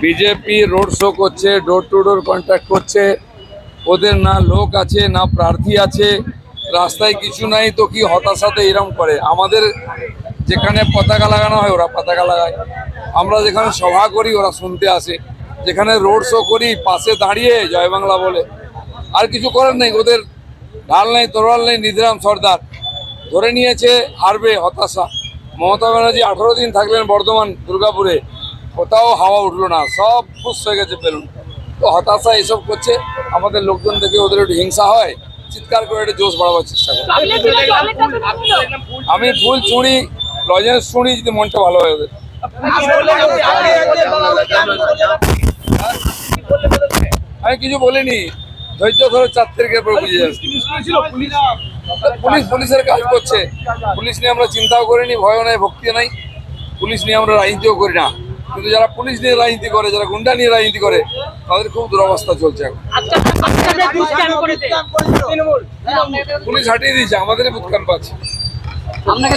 BJP road show করছে door to door contact করছে। ওদের না লোক আছে, না প্রার্থী আছে। রাস্তায় কিছু নাই তো কি হতাশাতে এরম করে? আমাদের যেখানে পতাকা লাগানো হয়, ওরা পতাকা লাগায়। আমরা যেখানে সভা করি, ওরা শুনতে আসে। যেখানে রোড শো করি, পাশে দাঁড়িয়ে জয় বাংলা বলে। আর কিছু করার নেই, ওদের ঢাল নেই, তরোয়াল নেই, নিধিরাম সর্দার। ধরে নিয়েছে হারবে হতাশা। মমতা ব্যানার্জি আঠারো দিন থাকলেন বর্ধমান, দুর্গাপুরে। কোথাও হাওয়া উঠল না, সব খুশ হয়ে গেছে বেলুন। তো হতাশা এসব করছে, আমাদের লোকজন দেখে ওদের একটু হিংসা হয়, চিৎকার করে একটু জোশ বাড়াবার চেষ্টা করে। আমি ফুল চুড়ি লজেন্স চুড়ি যদি মনটা ভালো হয় ওদের? আমি কিছু বলিনি, ধৈর্য ধরে চার পর বুঝে যাচ্ছে। পুলিশ পুলিশের কাজ করছে। পুলিশ নিয়ে আমরা চিন্তাও করিনি ভয়ও নাই ভক্তি নাই। পুলিশ নিয়ে আমরা রাজনীতিও করি না। কিন্তু যারা পুলিশ নিয়ে রাজনীতি করে যারা গুন্ডা নিয়ে রাজনীতি করে তাদের খুব দুরবস্থা চলছে এখন। পুলিশ হাঁটিয়ে দিয়েছে আমাদেরই বুথ ক্যাম্প আছে। আপনাকে